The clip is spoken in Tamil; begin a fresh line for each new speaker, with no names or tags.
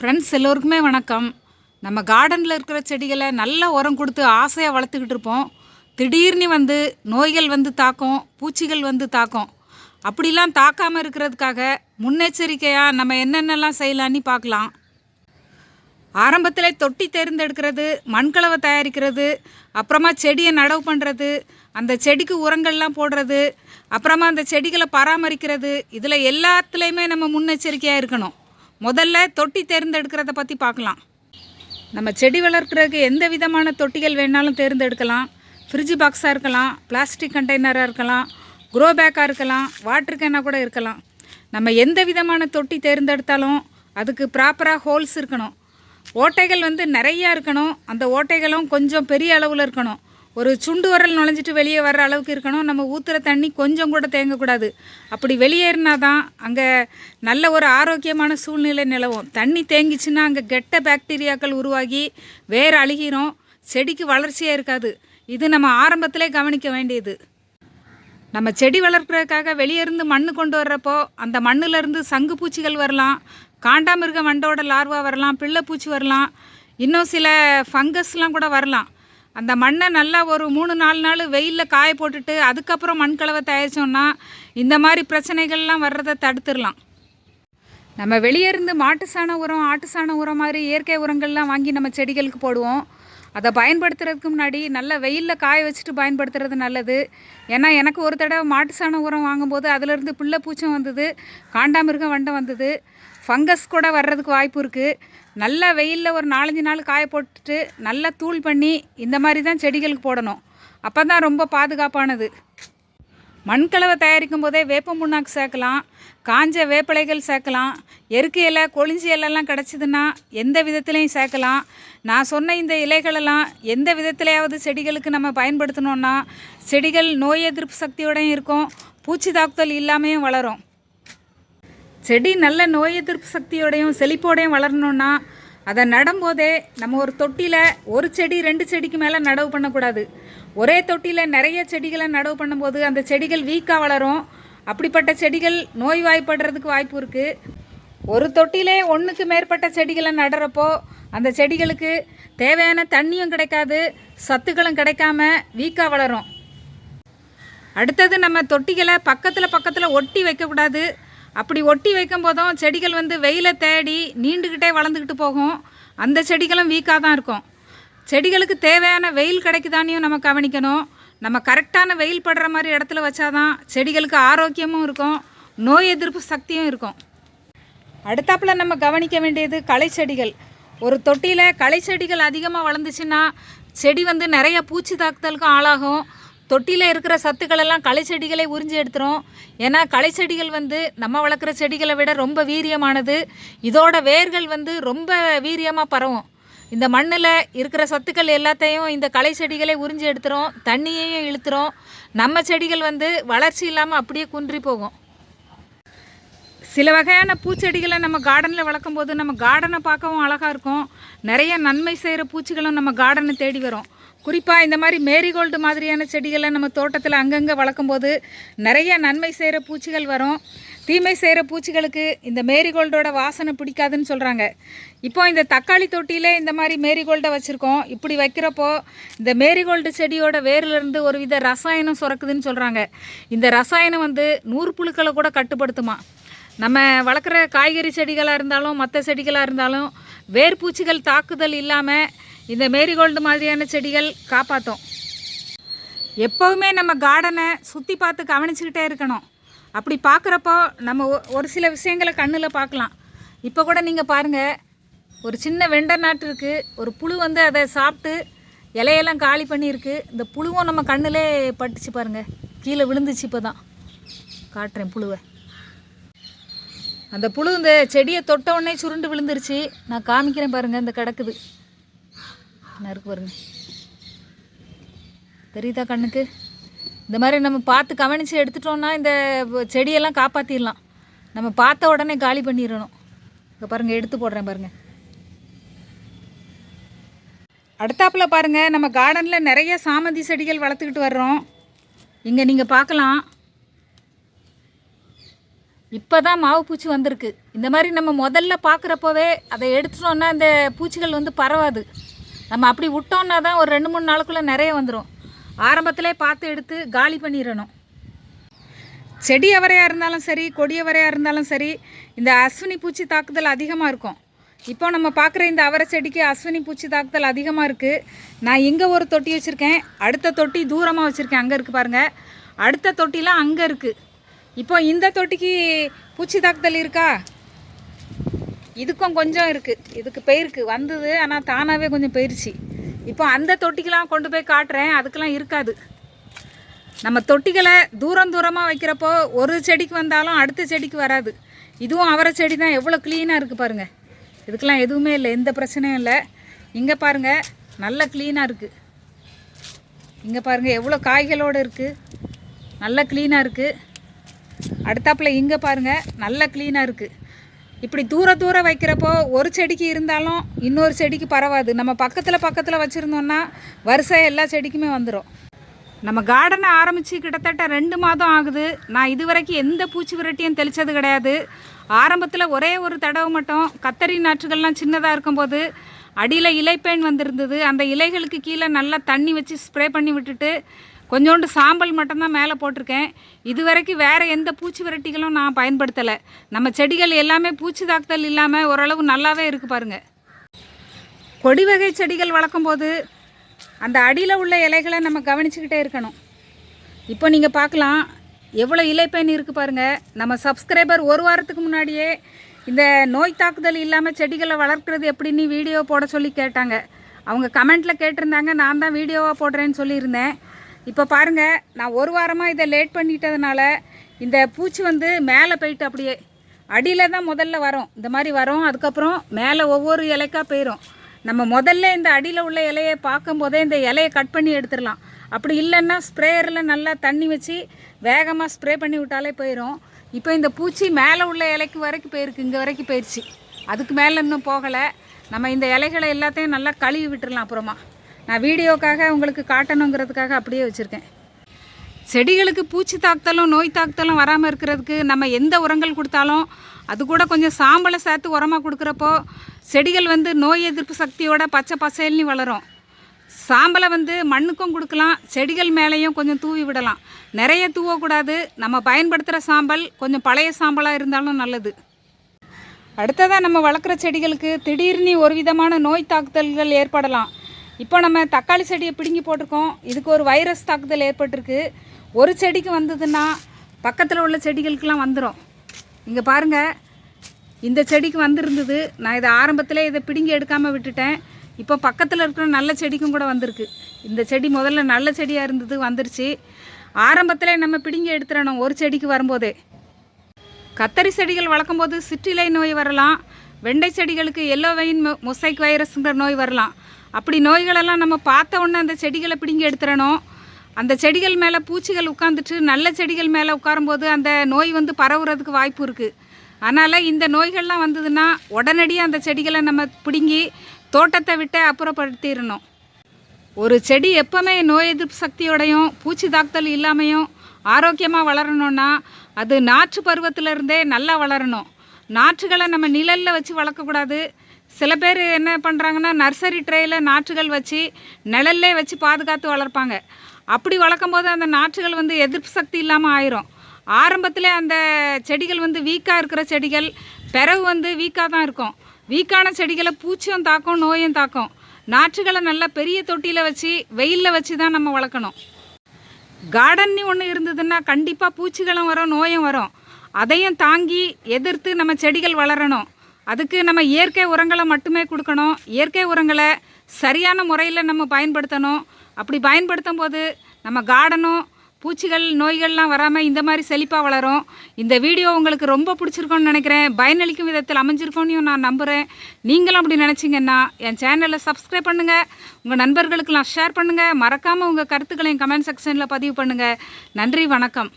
ஃப்ரெண்ட்ஸ் எல்லோருக்குமே வணக்கம். நம்ம கார்டனில் இருக்கிற செடிகளை நல்ல உரம் கொடுத்து ஆசையாக வளர்த்துக்கிட்டு இருப்போம். திடீர்னு வந்து நோய்கள் வந்து தாக்கும் பூச்சிகள் வந்து தாக்கும். அப்படிலாம் தாக்காமல் இருக்கிறதுக்காக முன்னெச்சரிக்கையாக நம்ம என்னென்னலாம் செய்யலான்னு பார்க்கலாம். ஆரம்பத்தில் தொட்டி தேர்ந்தெடுக்கிறது மண்கலவை தயாரிக்கிறது அப்புறமா செடியை நடவு பண்ணுறது அந்த செடிக்கு உரங்கள்லாம் போடுறது அப்புறமா அந்த செடிகளை பராமரிக்கிறது இதில் எல்லாத்துலேயுமே நம்ம முன்னெச்சரிக்கையாக இருக்கணும். முதல்ல தொட்டி தேர்ந்தெடுக்கிறத பற்றி பார்க்கலாம். நம்ம செடி வளர்க்குறதுக்கு எந்த விதமான தொட்டிகள் வேணாலும் தேர்ந்தெடுக்கலாம். ஃப்ரிட்ஜ் பாக்ஸாக இருக்கலாம் பிளாஸ்டிக் கண்டெய்னராக இருக்கலாம் க்ரோ பேக்காக இருக்கலாம் வாட்டர் கேனாக கூட இருக்கலாம். நம்ம எந்த விதமான தொட்டி தேர்ந்தெடுத்தாலும் அதுக்கு ப்ராப்பராக ஹோல்ஸ் இருக்கணும். ஓட்டைகள் வந்து நிறையா இருக்கணும். அந்த ஓட்டைகளும் கொஞ்சம் பெரிய அளவில் இருக்கணும். ஒரு சுண்டு வரல் நுழைஞ்சிட்டு வெளியே வர்ற அளவுக்கு இருக்கணும். நம்ம ஊற்றுற தண்ணி கொஞ்சம் கூட தேங்கக்கூடாது. அப்படி வெளியேறினா தான் அங்கே நல்ல ஒரு ஆரோக்கியமான சூழ்நிலை நிலவும். தண்ணி தேங்கிச்சுன்னா அங்கே கெட்ட பாக்டீரியாக்கள் உருவாகி வேர் அழுகிரும். செடிக்கு வளர்ச்சியாக இருக்காது. இது நம்ம ஆரம்பத்திலே கவனிக்க வேண்டியது. நம்ம செடி வளர்க்குறதுக்காக வெளியே இருந்து மண் கொண்டு வர்றப்போ அந்த மண்ணிலேருந்து சங்கு பூச்சிகள் வரலாம் காண்டாமிருக வண்டோட லார்வா வரலாம் பிள்ளைப்பூச்சி வரலாம். இன்னும் சில ஃபங்கஸ்லாம் கூட வரலாம். அந்த மண்ணை நல்லா ஒரு மூணு நாலு நாள் வெயிலில் காய போட்டுட்டு அதுக்கப்புறம் மண் கலவை தயாரித்தோம்னா இந்த மாதிரி பிரச்சனைகள்லாம் வர்றதை தடுத்துடலாம். நம்ம வெளியே இருந்து மாட்டு சாண உரம் ஆட்டு சாண உரம் மாதிரி இயற்கை உரங்கள்லாம் வாங்கி நம்ம செடிகளுக்கு போடுவோம். அதை பயன்படுத்துறதுக்கு முன்னாடி நல்லா வெயிலில் காய வச்சுட்டு பயன்படுத்துறது நல்லது. ஏன்னா எனக்கு ஒரு தடவை மாட்டு சாண உரம் வாங்கும்போது அதிலிருந்து பிள்ளை பூச்சம் வந்தது காண்டாமிருகம் வண்டம் வந்தது. ஃபங்கஸ் கூட வர்றதுக்கு வாய்ப்பு இருக்குது நல்லா வெயிலில் ஒரு நாலஞ்சு நாள் காய போட்டுட்டு நல்லா தூள் பண்ணி இந்த மாதிரி தான் செடிகளுக்கு போடணும். அப்போ தான் ரொம்ப பாதுகாப்பானது. மண்கலவை தயாரிக்கும் போதே வேப்ப புண்ணாக்கு சேர்க்கலாம் காஞ்ச வேப்பிலைகள் சேர்க்கலாம் எருக்கு இலை கொழிஞ்சி இலைலாம் கிடச்சிதுன்னா எந்த விதத்துலேயும் சேர்க்கலாம். நான் சொன்ன இந்த இலைகளெல்லாம் எந்த விதத்துலையாவது செடிகளுக்கு நம்ம பயன்படுத்தினோன்னா செடிகள் நோய் எதிர்ப்பு சக்தியோடையும் இருக்கும் பூச்சி தாக்குதல் இல்லாமையும் வளரும். செடி நல்ல நோய் எதிர்ப்பு சக்தியோடையும் செழிப்போடையும் வளரணும்னா அதை நடும்போதே நம்ம ஒரு தொட்டியில் ஒரு செடி ரெண்டு செடிக்கு மேலே நடவு பண்ணக்கூடாது. ஒரே தொட்டியில் நிறைய செடிகளை நடவு பண்ணும்போது அந்த செடிகள் வீக்காக வளரும். அப்படிப்பட்ட செடிகள் நோய்வாய்ப்படுறதுக்கு வாய்ப்பு இருக்குது ஒரு தொட்டிலே ஒன்றுக்கு மேற்பட்ட செடிகளை நடுறப்போ அந்த செடிகளுக்கு தேவையான தண்ணியும் கிடைக்காது சத்துக்களும் கிடைக்காம வீக்காக வளரும். அடுத்தது நம்ம தொட்டிகளை பக்கத்தில் பக்கத்தில் ஒட்டி வைக்கக்கூடாது. அப்படி ஒட்டி வைக்கும் போதும் செடிகள் வந்து வெயிலை தேடி நீண்டுக்கிட்டே வளர்ந்துக்கிட்டு போகும். அந்த செடிகளும் வீக்காக தான் இருக்கும். செடிகளுக்கு தேவையான வெயில் கிடைக்குதானையும் நம்ம கவனிக்கணும். நம்ம கரெக்டான வெயில் படுற மாதிரி இடத்துல வச்சாதான் செடிகளுக்கு ஆரோக்கியமும் இருக்கும் நோய் எதிர்ப்பு சக்தியும் இருக்கும். அடுத்தாப்புல நம்ம கவனிக்க வேண்டியது களை செடிகள். ஒரு தொட்டியில் களை செடிகள் அதிகமாக வளர்ந்துச்சுன்னா செடி வந்து நிறைய பூச்சி தாக்குதலுக்கும் ஆளாகும். தொட்டியில் இருக்கிற சத்துக்களெல்லாம் களை செடிகளை உறிஞ்சி எடுத்துரும். ஏன்னா களை செடிகள் வந்து நம்ம வளர்க்குற செடிகளை விட ரொம்ப வீரியமானது. இதோட வேர்கள் வந்து ரொம்ப வீரியமாக பரவும். இந்த மண்ணில் இருக்கிற சத்துக்கள் எல்லாத்தையும் இந்த களை செடிகளை உறிஞ்சி எடுத்துரும். தண்ணியையும் இழுத்துரும். நம்ம செடிகள் வந்து வளர்ச்சி இல்லாமல் அப்படியே குன்றி போகும். சில வகையான பூச்செடிகளை நம்ம கார்டனில் வளர்க்கும் போது நம்ம கார்டனை பார்க்கவும் அழகாக இருக்கும். நிறைய நன்மை செய்கிற பூச்சிகளும் நம்ம கார்டனை தேடி வரும். குறிப்பாக இந்த மாதிரி மேரிகோல்டு மாதிரியான செடிகளை நம்ம தோட்டத்தில் அங்கங்கே வளர்க்கும் போது நிறைய நன்மை செய்கிற பூச்சிகள் வரும். தீமை செய்கிற பூச்சிகளுக்கு இந்த மேரிகோல்டோட வாசனை பிடிக்காதுன்னு சொல்கிறாங்க இப்போ இந்த தக்காளி தொட்டியிலே இந்த மாதிரி மேரிகோல்டை வச்சுருக்கோம். இப்படி வைக்கிறப்போ இந்த மேரிகோல்டு செடியோட வேர்லேருந்து ஒரு வித ரசாயனம் சுரக்குதுன்னு சொல்கிறாங்க இந்த ரசாயனம் வந்து நூறு புழுக்களை கூட கட்டுப்படுத்துமா? நம்ம வளர்க்குற காய்கறி செடிகளாக இருந்தாலும் மற்ற செடிகளாக இருந்தாலும் வேர்பூச்சிகள் தாக்குதல் இல்லாமல் இந்த மேரிகோல்டு மாதிரியான செடிகள் காப்பாற்றும் எப்போவுமே நம்ம கார்டனை சுற்றி பார்த்து கவனிச்சுக்கிட்டே இருக்கணும். அப்படி பார்க்குறப்போ நம்ம ஒ- ஒரு சில விஷயங்களை கண்ணில் பார்க்கலாம். இப்போ கூட நீங்கள் பாருங்கள் ஒரு சின்ன வெண்டை நாட்டு இருக்குது ஒரு புழு வந்து அதை சாப்பிட்டு இலையெல்லாம் காலி பண்ணியிருக்கு. இந்த புழுவும் நம்ம கண்ணிலே பட்டுச்சு பாருங்கள் கீழே விழுந்துச்சு இப்போ தான் காட்டுறேன் புழுவை. அந்த புழு இந்த செடியை தொட்ட உடனே சுருண்டு விழுந்துருச்சு. நான் காமிக்கிறேன் பாருங்கள் இந்த கிடக்குது. நறுக்கு பாருங்க தெரியுதா கண்ணுக்கு? இந்த மாதிரி நம்ம பார்த்து கவனித்து எடுத்துட்டோம்னா இந்த செடியெல்லாம் காப்பாற்றிடலாம் நம்ம பார்த்த உடனே காலி பண்ணிடணும். இப்போ பாருங்கள் எடுத்து போடுறேன் பாருங்கள் அடுத்தாப்பில் பாருங்கள் நம்ம கார்டனில் நிறைய சாமந்தி செடிகள் வளர்த்துக்கிட்டு வர்றோம். இங்கே நீங்கள் பார்க்கலாம். இப்போ தான் மாவு பூச்சி வந்திருக்கு. இந்த மாதிரி நம்ம முதல்ல பார்க்குறப்போவே அதை எடுத்துட்டோன்னா இந்த பூச்சிகள் வந்து பரவாது. நம்ம அப்படி விட்டோம்னா தான் ஒரு ரெண்டு மூணு நாளுக்குள்ளே நிறைய வந்துடும் ஆரம்பத்திலே பார்த்து எடுத்து காலி பண்ணிடணும். செடி அவரையாக இருந்தாலும் சரி கொடி அவரையாக இருந்தாலும் சரி இந்த அஸ்வினி பூச்சி தாக்குதல் அதிகமாக இருக்கும். இப்போ நம்ம பார்க்குற இந்த அவரை செடிக்கு அஸ்வினி பூச்சி தாக்குதல் அதிகமாக இருக்குது நான் இங்கே ஒரு தொட்டி வச்சுருக்கேன். அடுத்த தொட்டி தூரமாக வச்சுருக்கேன். அங்கே இருக்குது பாருங்கள் அடுத்த தொட்டிலாம் அங்கே இருக்குது இப்போ இந்த தொட்டிக்கு பூச்சி தாக்குதல் இருக்கா? இதுக்கும் கொஞ்சம் இருக்குது இதுக்கு போயிருக்கு. வந்தது ஆனால் தானாகவே கொஞ்சம் போயிடுச்சு இப்போ அந்த தொட்டிக்கெலாம் கொண்டு போய் காட்டுறேன். அதுக்கெலாம் இருக்காது. நம்ம தொட்டிகளை தூரம் தூரமாக வைக்கிறப்போ ஒரு செடிக்கு வந்தாலும் அடுத்த செடிக்கு வராது. இதுவும் அவரை செடி தான். எவ்வளோ க்ளீனாக இருக்குது பாருங்கள் இதுக்கெலாம் எதுவுமே இல்லை. எந்த பிரச்சனையும் இல்லை. இங்கே பாருங்கள் நல்ல க்ளீனாக இருக்குது இங்கே பாருங்கள் எவ்வளோ காய்களோடு இருக்குது நல்ல க்ளீனாக இருக்குது அடுத்தாப்பில் இங்கே பாருங்கள் நல்ல க்ளீனாக இருக்குது இப்படி தூர தூரம் வைக்கிறப்போ ஒரு செடிக்கு இருந்தாலும் இன்னொரு செடிக்கு பரவாது. நம்ம பக்கத்தில் பக்கத்தில் வச்சுருந்தோம்னா வரிசை எல்லா செடிக்குமே வந்துடும் நம்ம கார்டனை ஆரம்பித்து கிட்டத்தட்ட ரெண்டு மாதம் ஆகுது. நான் இது வரைக்கும் எந்த பூச்சி விரட்டியும் தெளித்தது கிடையாது. ஆரம்பத்தில் ஒரே ஒரு தடவை மட்டும் கத்தரி நாற்றுகள்லாம் சின்னதாக இருக்கும்போது அடியில் இலைப்பேன் வந்திருந்தது. அந்த இலைகளுக்கு கீழே நல்லா தண்ணி வச்சு ஸ்ப்ரே பண்ணி விட்டுட்டு கொஞ்சோண்டு சாம்பல் மட்டும்தான் மேலே போட்டிருக்கேன். இது வரைக்கும் வேறு எந்த பூச்சி விரட்டிகளும் நான் பயன்படுத்தலை. நம்ம செடிகள் எல்லாமே பூச்சி தாக்குதல் இல்லாமல் ஓரளவு நல்லாவே இருக்குது பாருங்கள் கொடி வகை செடிகள் வளர்க்கும்போது அந்த அடியில் உள்ள இலைகளை நம்ம கவனிச்சுக்கிட்டே இருக்கணும். இப்போ நீங்கள் பார்க்கலாம் எவ்வளோ இலைப்பயன் இருக்குது பாருங்கள் நம்ம சப்ஸ்கிரைபர் ஒரு வாரத்துக்கு முன்னாடியே இந்த நோய் தாக்குதல் இல்லாமல் செடிகளை வளர்க்குறது எப்படின்னு வீடியோ போட சொல்லி கேட்டாங்க. அவங்க கமெண்ட்டில் கேட்டிருந்தாங்க நான் தான் வீடியோவாக போடுறேன்னு சொல்லியிருந்தேன். இப்போ பாருங்கள் நான் ஒரு வாரமாக இதை லேட் பண்ணிட்டதுனால இந்த பூச்சி வந்து மேலே போயிட்டு அப்படியே அடியில் தான் முதல்ல வரும். இந்த மாதிரி வரும் அதுக்கப்புறம் மேலே ஒவ்வொரு இலைக்கா போயிடும் நம்ம முதல்ல இந்த அடியில் உள்ள இலையை பார்க்கும்போதே இந்த இலையை கட் பண்ணி எடுத்துடலாம். அப்படி இல்லைன்னா ஸ்ப்ரேயரில் நல்லா தண்ணி வச்சு வேகமாக ஸ்ப்ரே பண்ணி விட்டாலே போயிடும் இப்போ இந்த பூச்சி மேலே உள்ள இலைக்கு வரைக்கும் போயிருக்கு இங்கே வரைக்கும் போயிடுச்சு. அதுக்கு மேலே இன்னும் போகலை. நம்ம இந்த இலைகளை எல்லாத்தையும் நல்லா கழுவி விட்டுடலாம் அப்புறமா. நான் வீடியோக்காக உங்களுக்கு காட்டணுங்கிறதுக்காக அப்படியே வச்சுருக்கேன். செடிகளுக்கு பூச்சி தாக்குதலும் நோய் தாக்குதலும் வராமல் இருக்கிறதுக்கு நம்ம எந்த உரங்கள் கொடுத்தாலும் அது கூட கொஞ்சம் சாம்பலை சேர்த்து உரமாக கொடுக்குறப்போ செடிகள் வந்து நோய் எதிர்ப்பு சக்தியோட பச்சை பசேல்னு வளரும். சாம்பலை வந்து மண்ணுக்கும் கொடுக்கலாம் செடிகள் மேலேயும் கொஞ்சம் தூவி விடலாம். நிறைய தூவக்கூடாது நம்ம பயன்படுத்துகிற சாம்பல் கொஞ்சம் பழைய சாம்பலாக இருந்தாலும் நல்லது. அடுத்ததாக நம்ம வளர்க்குற செடிகளுக்கு திடீர்னு ஒரு விதமான நோய் தாக்குதல்கள் ஏற்படலாம். இப்போ நம்ம தக்காளி செடியை பிடுங்கி போட்டிருக்கோம். இதுக்கு ஒரு வைரஸ் தாக்குதல் ஏற்பட்டிருக்கு. ஒரு செடிக்கு வந்ததுன்னா பக்கத்தில் உள்ள செடிகளுக்கெல்லாம் வந்துடும் இங்கே பாருங்கள் இந்த செடிக்கு வந்திருந்தது. நான் இதை ஆரம்பத்தில் இதை பிடுங்கி எடுக்காமல் விட்டுட்டேன். இப்போ பக்கத்தில் இருக்கிற நல்ல செடிக்கும் கூட வந்திருக்கு. இந்த செடி முதல்ல நல்ல செடியாக இருந்தது வந்துருச்சு. ஆரம்பத்தில் நம்ம பிடுங்கி எடுத்துடணும் ஒரு செடிக்கு வரும்போதே. கத்தரி செடிகள் வளர்க்கும்போது சிற்றிலை நோய் வரலாம். வெண்டை செடிகளுக்கு எல்லோ வெயின் மொசைக் வைரஸுங்கிற நோய் வரலாம். அப்படி நோய்களெல்லாம் நம்ம பார்த்த உடனே அந்த செடிகளை பிடுங்கி எடுத்துடணும். அந்த செடிகள் மேலே பூச்சிகள் உட்காந்துட்டு நல்ல செடிகள் மேலே உட்காரும்போது அந்த நோய் வந்து பரவுறதுக்கு வாய்ப்பு இருக்குது அதனால் இந்த நோய்கள்லாம் வந்ததுன்னா உடனடியாக அந்த செடிகளை நம்ம பிடுங்கி தோட்டத்தை விட்டு அப்புறப்படுத்திடணும். ஒரு செடி எப்போவுமே நோய் எதிர்ப்பு சக்தியோடையும் பூச்சி தாக்குதல் இல்லாமையும் ஆரோக்கியமாக வளரணும்னா அது நாற்று பருவத்திலிருந்தே நல்லா வளரணும். நாற்றுகளை நம்ம நிழலில் வச்சு வளர்க்கக்கூடாது. சில பேர் என்ன பண்ணுறாங்கன்னா நர்சரி ட்ரேயில் நாற்றுகள் வச்சு நிழல்லே வச்சு பாதுகாத்து வளர்ப்பாங்க. அப்படி வளர்க்கும் போது அந்த நாற்றுகள் வந்து எதிர்ப்பு சக்தி இல்லாமல் ஆயிரும். ஆரம்பத்தில் அந்த செடிகள் வந்து வீக்காக இருக்கிற செடிகள் பிறகு வந்து வீக்காக தான் இருக்கும். வீக்கான செடிகளை பூச்சியும் தாக்கும் நோயும் தாக்கும். நாற்றுகளை நல்லா பெரிய தொட்டியில் வச்சு வெயிலில் வச்சு தான் நம்ம வளர்க்கணும். கார்டன்னு ஒன்று இருந்ததுன்னா கண்டிப்பாக பூச்சிகளும் வரும் நோயும் வரும். அதையும் தாங்கி எதிர்த்து நம்ம செடிகள் வளரணும். அதுக்கு நம்ம இயற்கை உரங்களை மட்டுமே கொடுக்கணும். இயற்கை உரங்களை சரியான முறையில் நம்ம பயன்படுத்தணும். அப்படி பயன்படுத்தும் போது நம்ம கார்டனும் பூச்சிகள் நோய்கள்லாம் வராமல் இந்த மாதிரி செழிப்பாக வளரும். இந்த வீடியோ உங்களுக்கு ரொம்ப பிடிச்சிருக்கோன்னு நினைக்கிறேன். பயனளிக்கும் விதத்தில் அமைஞ்சிருக்கோன்னு நான் நம்புகிறேன் நீங்களும் அப்படி நினச்சிங்கன்னா என் சேனலை சப்ஸ்கிரைப் பண்ணுங்கள் உங்கள் நண்பர்களுக்கெல்லாம் ஷேர் பண்ணுங்கள் மறக்காமல் உங்கள் கருத்துக்களையும் கமெண்ட் செக்ஷனில் பதிவு பண்ணுங்கள் நன்றி வணக்கம்.